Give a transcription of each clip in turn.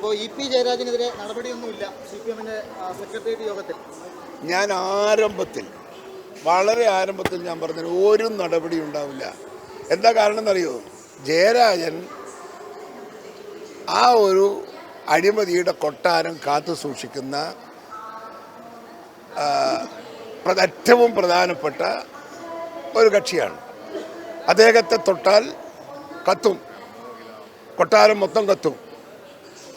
ഇപ്പോൾ E P ജയരാജനെതിരെ നടപടിയൊന്നുമില്ല. സി പി എമ്മിന്റെ സെക്രട്ടേറിയറ്റ് യോഗത്തിൽ. ഞാൻ ആരംഭത്തിൽ വളരെ ആരംഭത്തിൽ ഞാൻ പറഞ്ഞത് ഒരു നടപടി ഉണ്ടാവില്ല. എന്താ കാരണം എന്നറിയോ? ജയരാജൻ ആ ഒരു അഴിമതിയുടെ കൊട്ടാരം കാത്തു സൂക്ഷിക്കുന്ന ഏറ്റവും പ്രധാനപ്പെട്ട ഒരു കക്ഷിയാണ്. അദ്ദേഹത്തെ തൊട്ടാൽ കത്തും. കൊട്ടാരം മൊത്തം കത്തും.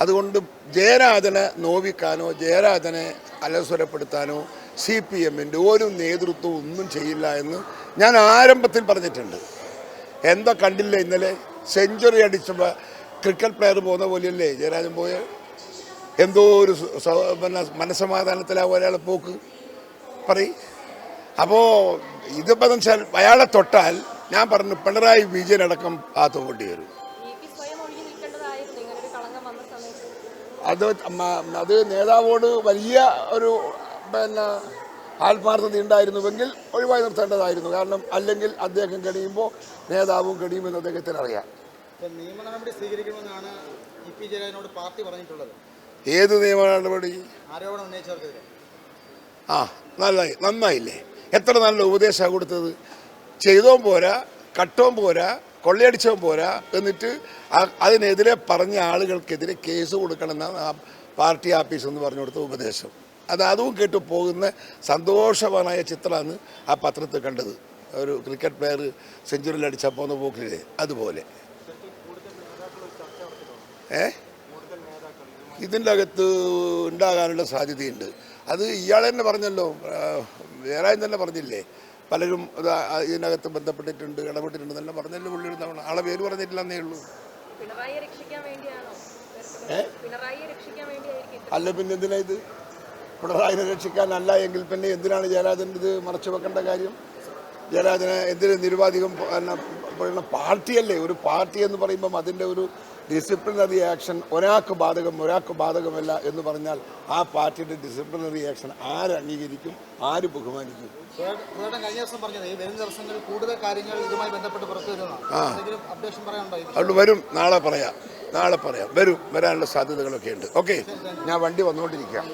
അതുകൊണ്ട് ജയരാജനെ നോവിക്കാനോ ജയരാജനെ അലസ്വരപ്പെടുത്താനോ സി പി എമ്മിന്റെ ഒരു നേതൃത്വം ഒന്നും ചെയ്യില്ല എന്ന് ഞാൻ ആരംഭത്തിൽ പറഞ്ഞിട്ടുണ്ട്. എന്താ കണ്ടില്ല ഇന്നലെ? സെഞ്ചുറി അടിച്ചപ്പോൾ ക്രിക്കറ്റ് പ്ലെയർ പോകുന്ന പോലെയല്ലേ ജയരാജൻ പോയ? എന്തോ ഒരു പിന്നെ മനസമാധാനത്തിലാ ഒരാളെ പോക്ക് പറയും. അപ്പോൾ ഇതിപ്പോൾ വെച്ചാൽ അയാളെ തൊട്ടാൽ ഞാൻ പറഞ്ഞു പിണറായി വിജയനടക്കം ആ തോണ്ടി വരും അത് അത് നേതാവോട് വലിയ ഒരു പിന്നെ ആത്മാർത്ഥത ഉണ്ടായിരുന്നുവെങ്കിൽ ഒഴിവായി നിർത്തേണ്ടതായിരുന്നു. കാരണം അല്ലെങ്കിൽ അദ്ദേഹം കഴിയുമ്പോൾ നേതാവും കഴിയുമെന്ന് അദ്ദേഹത്തിന് അറിയാം. ഇപ്പോൾ നിയമ നടപടി സ്വീകരിക്കണമെന്നാണ് ഇ പി ജയരാജനോട് പാർട്ടി പറഞ്ഞിട്ടുള്ളത്. ഏത് നിയമ നടപടി? ആരോപണം ഉന്നയിച്ചവർക്കെതിരെ. ആ നല്ലതായി നന്നായില്ലേ? എത്ര നല്ല ഉപദേശമാണ് കൊടുത്തത്. ചെയ്തോം പോരാ കട്ടോം പോരാ കൊള്ളയടിച്ചോം പോരാ എന്നിട്ട് അതിനെതിരെ പറഞ്ഞ ആളുകൾക്കെതിരെ കേസ് കൊടുക്കണമെന്നാണ് ആ പാർട്ടി ആഫീസ് എന്ന് പറഞ്ഞു കൊടുത്ത ഉപദേശം. അത് അതും കേട്ട് പോകുന്ന സന്തോഷവാനായ ചിത്രമാണ് ആ പത്രത്തിൽ കണ്ടത്. ഒരു ക്രിക്കറ്റ് പ്ലെയർ സെഞ്ചുറിയിൽ അടിച്ചാൽ പോകുന്ന പോക്കില്ലേ അതുപോലെ. ഏ? ഇതിന്റെ അകത്ത് ഉണ്ടാകാനുള്ള സാധ്യതയുണ്ട്. അത് ഇയാൾ തന്നെ പറഞ്ഞല്ലോ വേറെ തന്നെ പറഞ്ഞില്ലേ? പലരും ഇത് ഇതിനകത്ത് ബന്ധപ്പെട്ടിട്ടുണ്ട് ഇടപെട്ടിട്ടുണ്ട് തന്നെ പറഞ്ഞല്ലോ പുള്ളി ഒരു തവണ. ആളെ പേര് പറഞ്ഞിട്ടില്ലെന്നേ ഉള്ളൂ. അല്ല പിന്നെ എന്തിനാ ഇത്? പിണറായിനെ രക്ഷിക്കാനല്ല എങ്കിൽ പിന്നെ എന്തിനാണ് ജയരാജൻ ഇത് മറച്ചു വെക്കേണ്ട കാര്യം? ജയരാജനെ എന്തിനും നിരുപാധികം പ- പിന്നെ പറയുന്ന പാർട്ടിയല്ലേ? ഒരു പാർട്ടി എന്ന് പറയുമ്പം അതിന്റെ ഒരു ഡിസിപ്ലിനറി ആക്ഷൻ ഒരാൾക്ക് ബാധകം ഒരാൾക്ക് ബാധകമല്ല എന്ന് പറഞ്ഞാൽ ആ പാർട്ടിയുടെ ഡിസിപ്ലിനറി ആക്ഷൻ ആര് അംഗീകരിക്കും? ആര് ബഹുമാനിക്കും? അവിടെ അതുകൊണ്ട് വരും. നാളെ പറയാം. നാളെ പറയാം. വരും. വരാനുള്ള സാധ്യതകളൊക്കെ ഉണ്ട്. ഓക്കെ. ഞാൻ വണ്ടി വന്നുകൊണ്ടിരിക്കാം.